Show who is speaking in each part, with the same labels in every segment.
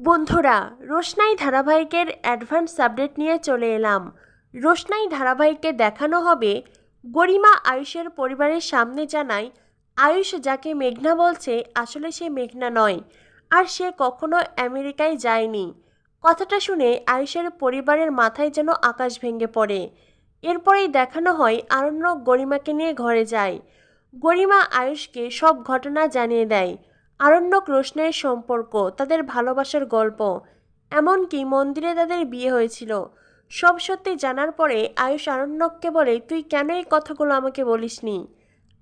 Speaker 1: বন্ধুরা, রোশনাই ধারাবাহিকের advance update নিয়ে চলে এলাম। রোশনাই ধারাবাহিকে দেখানো হবে গরিমা আয়ুষের পরিবারের সামনে জানায়, আয়ুষ যাকে মেঘনা বলছে, আসলে সে মেঘনা নয়, আর সে কখনো আমেরিকায় যায়নি। কথাটা শুনে আয়ুষের পরিবারের মাথায় যেন আকাশ ভেঙে পড়ে। এরপরেই দেখানো হয়, আরণ্যক গরিমাকে নিয়ে ঘরে যায়। গরিমা আয়ুষকে সব ঘটনা জানিয়ে দেয়। আরণ্যক রোশনাইয়ের সম্পর্ক, তাদের ভালোবাসার গল্প, এমনকি মন্দিরে তাদের বিয়ে হয়েছিল। সব সত্যি জানার পরে আয়ুষ আরণ্যককে বলে, তুই কেন এই কথাগুলো আমাকে বলিসনি?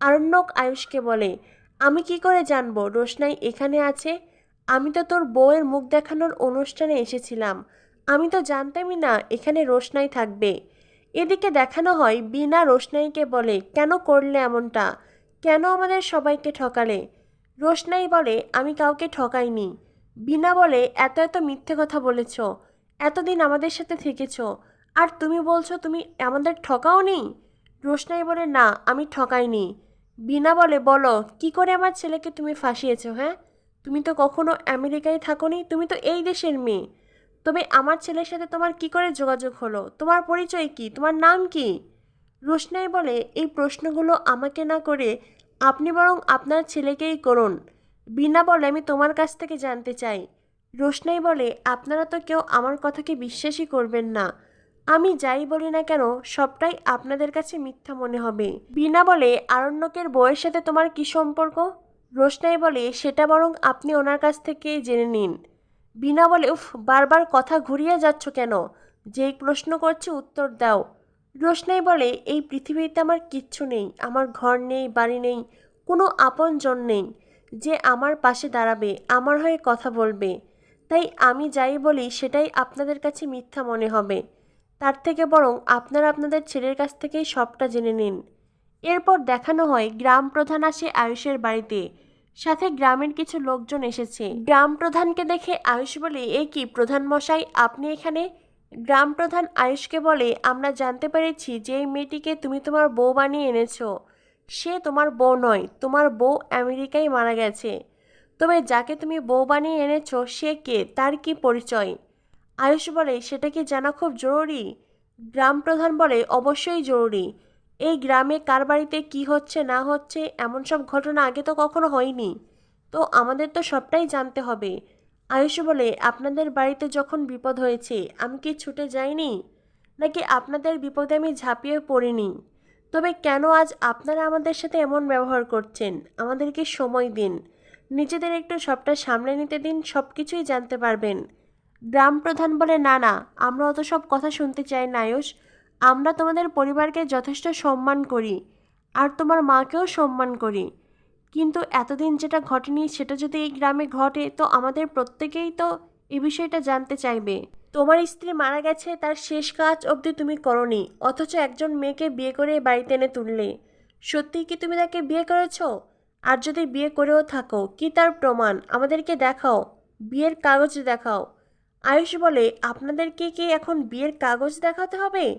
Speaker 1: আরণ্যক আয়ুষকে বলে, আমি কি করে জানব? রোশনাই এখানে আছে। আমি তো তোর বউয়ের মুখ দেখানোর অনুষ্ঠানে এসেছিলাম। আমি তো জানতামই না এখানে রোশনাই থাকবে। এদিকে দেখানো হয়, বিনা রোশনাইকে বলে, কেন করলে এমনটা? কেন আমাদের সবাইকে ঠকালে? রোশনাই বলে, আমি কাউকে ঠকাইনি। বিনা বলে, এত এত মিথ্যে কথা বলেছ, এতদিন আমাদের সাথে থেকেছ, আর তুমি বলছো তুমি আমাদের ঠকাও নি রোশনাই বলে, না, আমি ঠকাইনি। বিনা বলে, বলো, কি করে আমার ছেলেকে তুমি ফাঁসিয়েছো হ্যাঁ? তুমি তো কখনো আমেরিকায় থাকোনি, তুমি তো এই দেশের মেয়ে। তবে আমার ছেলের সাথে তোমার কি করে যোগাযোগ হলো? তোমার পরিচয় কি? তোমার নাম কি? রোশনাই বলে, এই প্রশ্নগুলো আমাকে না করে আপনি বরং আপনার ছেলেকেই করুন। বিনা বলে, আমি তোমার কাছ থেকে জানতে চাই। রোশনাই বলে, আপনারা তো কেউ আমার কথাকে বিশ্বাসই করবেন না। আমি যাই বলি না কেন, সবটাই আপনাদের কাছে মিথ্যা মনে হবে। বিনা বলে, আরণ্যকের বউয়ের সাথে তোমার কি সম্পর্ক? রোশনাই বলে, সেটা বরং আপনি ওনার কাছ থেকে জেনে নিন। বিনা বলে, উফ, বারবার কথা ঘুরিয়ে যাচ্ছ কেন? যেই প্রশ্ন করছে উত্তর দাও। রোশনাই বলে, এই পৃথিবীতে আমার কিচ্ছু নেই, আমার ঘর নেই, বাড়ি নেই, কোনো আপনজন নেই যে আমার পাশে দাঁড়াবে, আমার হয়ে কথা বলবে। তাই আমি যাই বলি সেটাই আপনাদের কাছে মিথ্যা মনে হবে। তার থেকে বরং আপনারা আপনাদের ছেলের কাছ থেকেই সবটা জেনে নিন। এরপর দেখানো হয়, গ্রাম প্রধান আসে আয়ুষের বাড়িতে। সাথে গ্রামের কিছু লোকজন এসেছে। গ্রাম প্রধানকে দেখে আয়ুষ বলে, এ কি প্রধান মশাই, আপনি এখানে? গ্রাম প্রধান আয়ুষকে বলে, আমরা জানতে পেরেছি যে এই মেয়েটিকে তুমি তোমার বউ বানিয়ে এনেছো। সে তোমার বউ নয়, তোমার বউ আমেরিকায় মারা গেছে। তবে যাকে তুমি বউ বানিয়ে এনেছো, সে কে, তার কি পরিচয়? আয়ুষ বলে, সেটা কি জানা খুব জরুরি? গ্রাম প্রধান বলে, অবশ্যই জরুরি। এই গ্রামে কার বাড়িতে কি হচ্ছে, না হচ্ছে, এমন সব ঘটনা আগে তো কখনো হয়নি। তো আমাদের তো সবটাই জানতে হবে। আয়ুষ বলে, আপনাদের বাড়িতে যখন বিপদ হয়েছে, আমি কি ছুটে যাইনি? নাকি আপনাদের বিপদে আমি ঝাঁপিয়ে পড়িনি? তবে কেন আজ আপনারা আমাদের সাথে এমন ব্যবহার করছেন? আমাদেরকে সময় দিন। নিজেদের একটু সবটা সামলে নিতে দিন সব কিছুই জানতে পারবেন। গ্রাম প্রধান বলে, না না, আমরা অত সব কথা শুনতে চাই না আয়ুষ। আমরা তোমাদের পরিবারকে যথেষ্ট সম্মান করি, আর তোমার মাকেও সম্মান করি। কিন্তু এতদিন যেটা ঘটেনি সেটা যদি এই গ্রামে ঘটে, তো আমাদের প্রত্যেকেই তো এই বিষয়টা জানতে চাইবে। তোমার স্ত্রী মারা গেছে, তার শেষ কাজ অবধি তুমি করনি, অথচ একজন মেয়েকে বিয়ে করে বাড়িতে এনে তুললে। সত্যিই কি তুমি তাকে বিয়ে করেছ? আর যদি বিয়ে করেও থাকো, কি তার প্রমাণ? আমাদেরকে দেখাও, বিয়ের কাগজ দেখাও। আয়ুষ বলে, আপনাদেরকে কি এখন বিয়ের কাগজ দেখাতে হবে?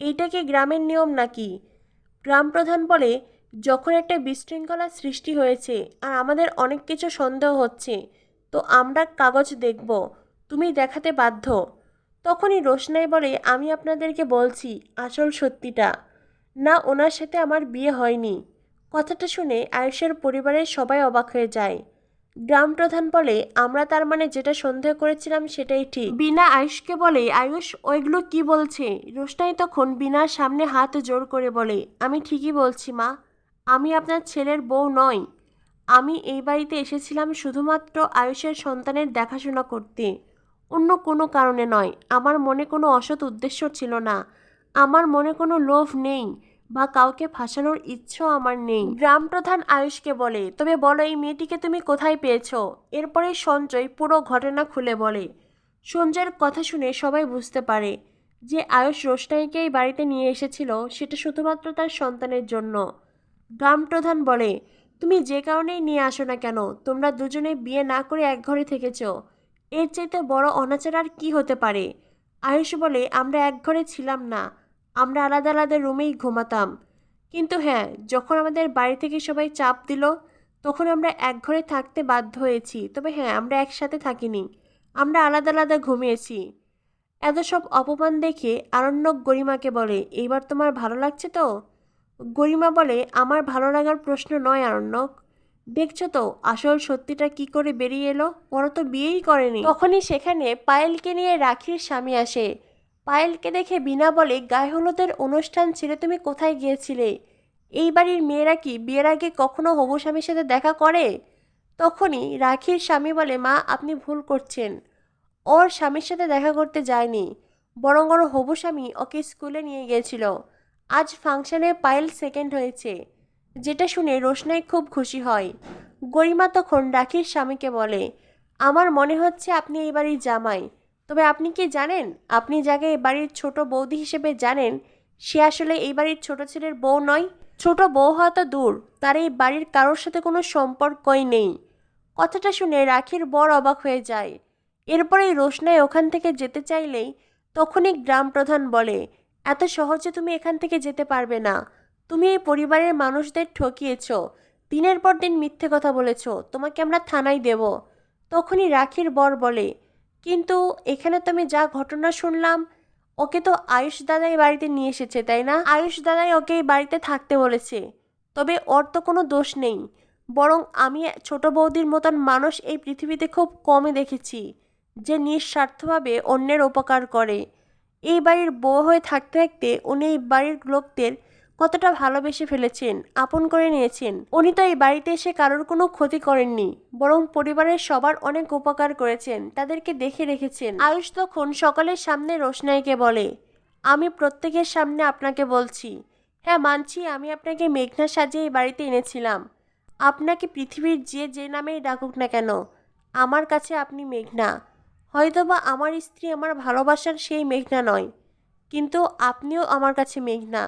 Speaker 1: এইটা কি গ্রামের নিয়ম নাকি? গ্রাম প্রধান বলে যখন একটা বিশৃঙ্খলা সৃষ্টি হয়েছে আর আমাদের অনেক কিছু সন্দেহ হচ্ছে, তো আমরা কাগজ দেখব, তুমি দেখাতে বাধ্য। তখনই রোশনাই বলে, আমি আপনাদেরকে বলছি, আসল সত্যিটা। না, ওনার সাথে আমার বিয়ে হয়নি। কথাটা শুনে আয়ুষের পরিবারের সবাই অবাক হয়ে যায়। গ্রাম প্রধান বলে, আমরা তার মানে যেটা সন্দেহ করেছিলাম সেটাই ঠিক। বিনা আয়ুষকে বলে, আয়ুষ, ওইগুলো কি বলছে? রোশনাই তখন বিনার সামনে হাত জোর করে বলে, আমি ঠিকই বলছি, মা। আমি আপনার ছেলের বউ নই। আমি এই বাড়িতে এসেছিলাম শুধুমাত্র আয়ুষের সন্তানের দেখাশোনা করতে। অন্য কোনো কারণে নয়, আমার মনে কোনো অসৎ উদ্দেশ্য ছিল না। আমার মনে কোনো লোভ নেই বা কাউকে ফাঁসানোর ইচ্ছেও আমার নেই। গ্রাম প্রধান আয়ুষকে বলে, তবে বলো, এই মেয়েটিকে তুমি কোথায় পেয়েছ? এরপরে সঞ্জয় পুরো ঘটনা খুলে বলে। সঞ্জয়ের কথা শুনে সবাই বুঝতে পারে যে আয়ুষ রোশনাইকে এই বাড়িতে নিয়ে এসেছিল, সেটা শুধুমাত্র তার সন্তানের জন্য। গ্রাম প্রধান বলে, তুমি যে কারণেই নিয়ে আসো না কেন? তোমরা দুজনে বিয়ে না করে এক ঘরে থেকেছ। এর চাইতে বড় অনাচার আর কি হতে পারে? আয়ুষ বলে, আমরা এক ঘরে ছিলাম না। আমরা আলাদা আলাদা রুমেই ঘুমাতাম। কিন্তু হ্যাঁ যখন আমাদের বাড়ি থেকে সবাই চাপ দিল, তখন আমরা এক ঘরে থাকতে বাধ্য হয়েছি। তবে হ্যাঁ আমরা একসাথে থাকিনি। আমরা আলাদা আলাদা ঘুমিয়েছি। এত সব অপমান দেখে আরণ্যক গরিমাকে বলে, এইবার তোমার ভালো লাগছে তো? গরিমা বলে, আমার ভালো লাগার প্রশ্ন নয়, আরণ্যক। দেখছ তো, আসল সত্যিটা কি করে বেরিয়ে এলো? ওরা তো বিয়েই করেনি। তখনই সেখানে পায়েলকে নিয়ে রাখির স্বামী আসে। পায়েলকে দেখে বিনা বলে, গায়ে হলুদের অনুষ্ঠান ছেড়ে তুমি কোথায় গিয়েছিলে? এই বাড়ির মেয়েরা কি বিয়ের আগে কখনো হবু স্বামীর সাথে দেখা করে? তখনই রাখির স্বামী বলে, মা, আপনি ভুল করছেন। ওর স্বামীর সাথে দেখা করতে যায়নি। বরং ওর হবু স্বামী ওকে স্কুলে নিয়ে গিয়েছিল। আজ ফাংশনে পায়েল সেকেন্ড হয়েছে। যেটা শুনে রোশনাই খুব খুশি হয়। গরিমা তখন রাখির স্বামীকে বলে, আমার মনে হচ্ছে আপনি এই বাড়ির জামাই। তবে আপনি কি জানেন, আপনি যাকে এই বাড়ির ছোট বৌদি হিসেবে জানেন, সে আসলে এই বাড়ির ছোট ছেলের বউ নয়। ছোট বউ হওয়া তো দূর, তার এই বাড়ির কারোর সাথে কোনো সম্পর্কই নেই। কথাটা শুনে রাখির বর অবাক হয়ে যায়। এরপরেই রোশনাই ওখান থেকে যেতে চাইলেই তখনই গ্রাম প্রধান বলে এত সহজে তুমি এখান থেকে যেতে পারবে না। তুমি এই পরিবারের মানুষদের ঠকিয়েছ। দিনের পর দিন মিথ্যে কথা বলেছ। তোমাকে আমরা থানায় দেব। তখনই রাখির বর বলে, কিন্তু এখানে তো আমি যা ঘটনা শুনলাম, ওকে তো আয়ুষ দাদাই বাড়িতে নিয়ে এসেছে, তাই না? আয়ুষ দাদাই ওকে এই বাড়িতে থাকতে বলেছে। তবে ওর তো কোনো দোষ নেই। বরং আমি ছোট বৌদির মতন মানুষ এই পৃথিবীতে খুব কমই দেখেছি, যে নিঃস্বার্থভাবে অন্যের উপকার করে। এই বাড়ির বউ হয়ে থাকতে থাকতে উনি এই বাড়ির লোকদের কতটা ভালোবেসে ফেলেছেন, আপন করে নিয়েছেন। উনি তো এই বাড়িতে এসে কারোর কোনো ক্ষতি করেননি, বরং পরিবারের সবার অনেক উপকার করেছেন, তাদেরকে দেখে রেখেছেন। আয়ুষ তখন সকালের সামনে রোশনাইকে বলে, আমি প্রত্যেকের সামনে আপনাকে বলছি। হ্যাঁ মানছি আমি আপনাকে মেঘনা সাজিয়ে এই বাড়িতে এনেছিলাম। আপনাকে পৃথিবীর যে যে নামেই ডাকুক না কেন, আমার কাছে আপনি মেঘনা। হয়তোবা আমার স্ত্রী আমার ভালোবাসার সেই মেঘনা নয়, কিন্তু আপনিও আমার কাছে মেঘনা।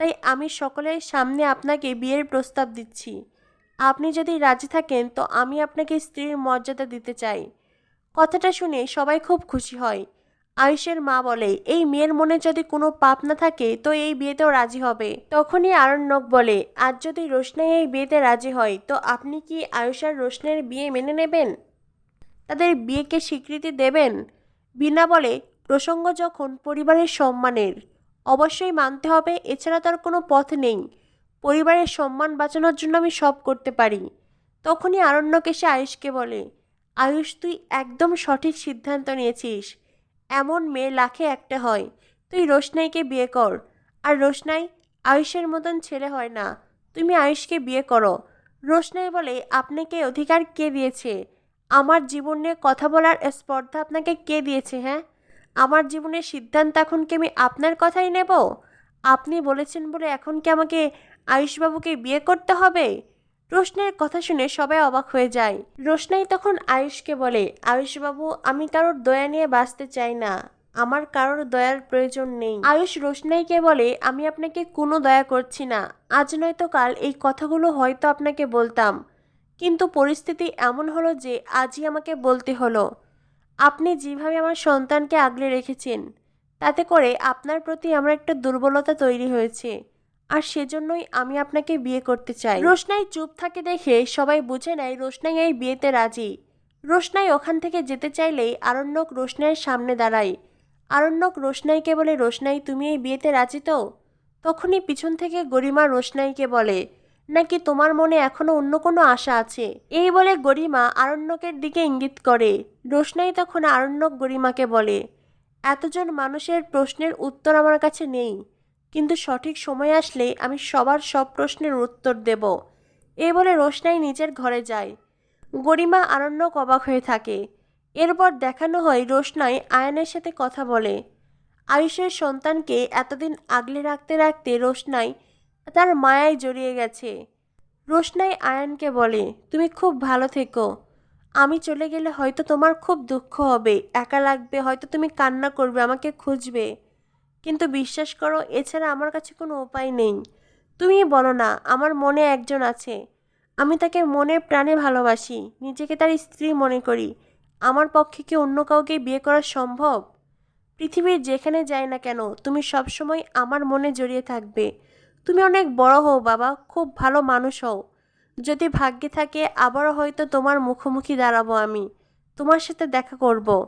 Speaker 1: তাই আমি সকলের সামনে আপনাকে বিয়ের প্রস্তাব দিচ্ছি। আপনি যদি রাজি থাকেন, তো আমি আপনাকে স্ত্রীর মর্যাদা দিতে চাই। কথাটা শুনে সবাই খুব খুশি হয়। আয়ুষের মা বলে, এই মেয়ের মনে যদি কোনো পাপ না থাকে, তো এই বিয়েতেও রাজি হবে। তখনই আরণ্যক বলে, আজ যদি রোশনাই এই বিয়েতে রাজি হয়, তো আপনি কি আয়ুষ আর রোশনের বিয়ে মেনে নেবেন? তাদের বিয়েকে স্বীকৃতি দেবেন? বিনা বলে প্রসঙ্গ যখন পরিবারের সম্মানের, অবশ্যই মানতে হবে, এছাড়া তার কোনো পথ নেই। পরিবারের সম্মান বাঁচানোর জন্য আমি সব করতে পারি। তখনই আরণ্যক এসে আয়ুষকে বলে, আয়ুষ, তুই একদম সঠিক সিদ্ধান্ত নিয়েছিস। এমন মেয়ে লাখে একটা হয়। তুই রোশনাইকে বিয়ে কর। আর রোশনাই আয়ুষের মতন ছেলে হয় না। তুমি আয়ুষকে বিয়ে করো। রোশনাই বলে, আপনাকে অধিকার কে দিয়েছে? আমার জীবনে কথা বলার স্পর্ধা আপনাকে কে দিয়েছে হ্যাঁ? আমার জীবনের সিদ্ধান্ত এখন কি আমি আপনার কথাই নেব? আপনি বলেছেন বলে এখন কি আমাকে আয়ুষবাবুকে বিয়ে করতে হবে? রোশনের কথা শুনে সবাই অবাক হয়ে যায়। রোশনাই তখন আয়ুষকে বলে, আয়ুষবাবু, আমি কারোর দয়া নিয়ে বাঁচতে চাই না। আমার কারোর দয়ার প্রয়োজন নেই। আয়ুষ রোশনাইকে বলে, আমি আপনাকে কোনো দয়া করছি না। আজ নয়তো কাল এই কথাগুলো হয়তো আপনাকে বলতাম। কিন্তু পরিস্থিতি এমন হলো যে আজই আমাকে বলতে হলো, আপনি যেভাবে আমার সন্তানকে আগলে রেখেছেন, তাতে করে আপনার প্রতি আমার একটা দুর্বলতা তৈরি হয়েছে, আর সেজন্যই আমি আপনাকে বিয়ে করতে চাই। রোশনাই চুপ থাকে দেখে সবাই বুঝে নেয় রোশনাই এই বিয়েতে রাজি। রোশনাই ওখান থেকে যেতে চাইলেই আরণ্যক রোশনাইয়ের সামনে দাঁড়ায়। আরণ্যক রোশনাইকে বলে, রোশনাই, তুমি এই বিয়েতে রাজি তো? তখনই পিছন থেকে গরিমা রোশনাইকে বলে নাকি তোমার মনে এখনও অন্য কোনো আশা আছে? এই বলে গরিমা আরণ্যকের দিকে ইঙ্গিত করে। রোশনাই তখন আরণ্যক গরিমাকে বলে, এতজন মানুষের প্রশ্নের উত্তর আমার কাছে নেই। কিন্তু সঠিক সময় আসলে আমি সবার সব প্রশ্নের উত্তর দেব। এই বলে রোশনাই নিজের ঘরে যায়। গরিমা আরণ্যক অবাক হয়ে থাকে। এরপর দেখানো হয় রোশনাই আয়নের সাথে কথা বলে, আয়ুষের সন্তানকে এতদিন আগলে রাখতে রাখতে রোশনাই তার মায়ায় জড়িয়ে গেছে। রোশনাই আয়ানকে বলে, তুমি খুব ভালো থেকো। আমি চলে গেলে হয়তো তোমার খুব দুঃখ হবে। একা লাগবে, হয়তো তুমি কান্না করবে, আমাকে খুঁজবে। কিন্তু বিশ্বাস করো, এছাড়া আমার কাছে কোনো উপায় নেই। তুমি বলো না, আমার মনে একজন আছে। আমি তাকে মনে প্রাণে ভালোবাসি, নিজেকে তার স্ত্রী মনে করি। আমার পক্ষে কি অন্য কাউকে বিয়ে করা সম্ভব? পৃথিবীর যেখানে যাই না কেন, তুমি সবসময় আমার মনে জড়িয়ে থাকবে। তুমি অনেক বড় হও বাবা, খুব ভালো মানুষ হও। যদি ভাগ্যে থাকে, আবারও হয়তো তোমার মুখোমুখি দাঁড়াবো আমি। তোমার সাথে দেখা করব।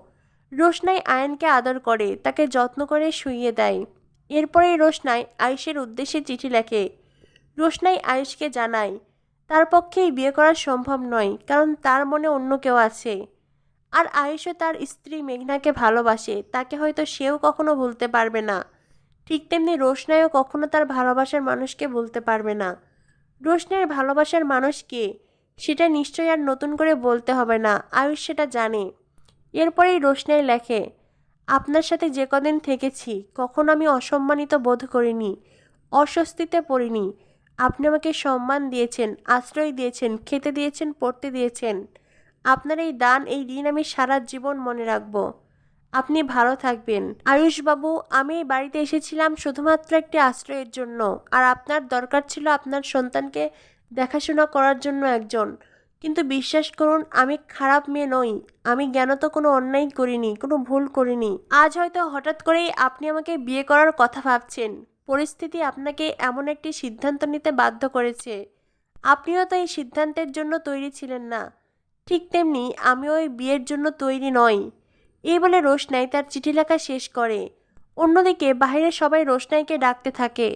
Speaker 1: রোশনাই আয়নকে আদর করে, তাকে যত্ন করে শুইয়ে দেয়। এরপরেই রোশনাই আয়ুষের উদ্দেশ্যে চিঠি লেখে। রোশনাই আয়ুষকে জানায়, তার পক্ষেই বিয়ে করা সম্ভব নয়, কারণ তার মনে অন্য কেউ আছে। আর আয়ুষও তার স্ত্রী মেঘনাকে ভালোবাসে, তাকে হয়তো সেও কখনো ভুলতে পারবে না। ঠিক তেমনি রোশনাইও কখনো তার ভালোবাসার মানুষকে বলতে পারবে না। রোশনাইয়ের ভালোবাসার মানুষকে সেটা নিশ্চয়ই আর নতুন করে বলতে হবে না, আয়ুষ সেটা জানে। এরপরেই রোশনাই লেখে, আপনার সাথে যে কদিন থেকেছি, কখনো আমি অসম্মানিত বোধ করিনি, অস্বস্তিতে পড়িনি। আপনি আমাকে সম্মান দিয়েছেন, আশ্রয় দিয়েছেন, খেতে দিয়েছেন, পড়তে দিয়েছেন। আপনার এই দান, এই ঋণ আমি সারা জীবন মনে রাখব। আপনি ভালো থাকবেন। আয়ুষবাবু, আমি এই বাড়িতে এসেছিলাম শুধুমাত্র একটি আশ্রয়ের জন্য, আর আপনার দরকার ছিল আপনার সন্তানকে দেখাশোনা করার জন্য একজন। কিন্তু বিশ্বাস করুন, আমি খারাপ মেয়ে নই, আমি জ্ঞান তো কোনো অন্যায় করিনি, কোনো ভুল করিনি। আজ হয়তো হঠাৎ করেই আপনি আমাকে বিয়ে করার কথা ভাবছেন। পরিস্থিতি আপনাকে এমন একটি সিদ্ধান্ত নিতে বাধ্য করেছে। আপনিও তো এই সিদ্ধান্তের জন্য তৈরি ছিলেন না। ঠিক তেমনি আমিও এই বিয়ের জন্য তৈরি নই। এই বলে রোশনাই তার চিঠি লেখা শেষ করে। অন্যদিকে বাইরে সবাই রোশনাইকে ডাকতে থাকে।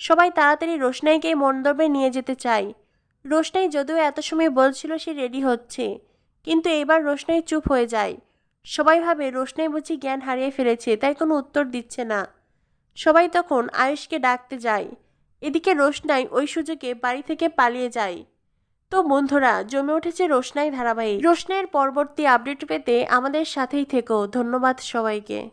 Speaker 1: সবাই তাড়াতাড়ি রোশনাইকে মণ্ডপে নিয়ে যেতে চায়। রোশনাই যদিও এত সময় বলছিল সে রেডি হচ্ছে, কিন্তু এবার রোশনাই চুপ হয়ে যায়। সবাই ভাবে রোশনাই বুঝি জ্ঞান হারিয়ে ফেলেছে, তাই কোনো উত্তর দিচ্ছে না। সবাই তখন আয়ুষকে ডাকতে যায়। এদিকে রোশনাই ওই সুযোগে বাড়ি থেকে পালিয়ে যায়। তো বন্ধুরা, জমে উঠেছে রোশনাই ধারাবাহিক। রোশনাইয়ের পরবর্তী আপডেট পেতে আমাদের সাথেই থেকো। ধন্যবাদ সবাইকে।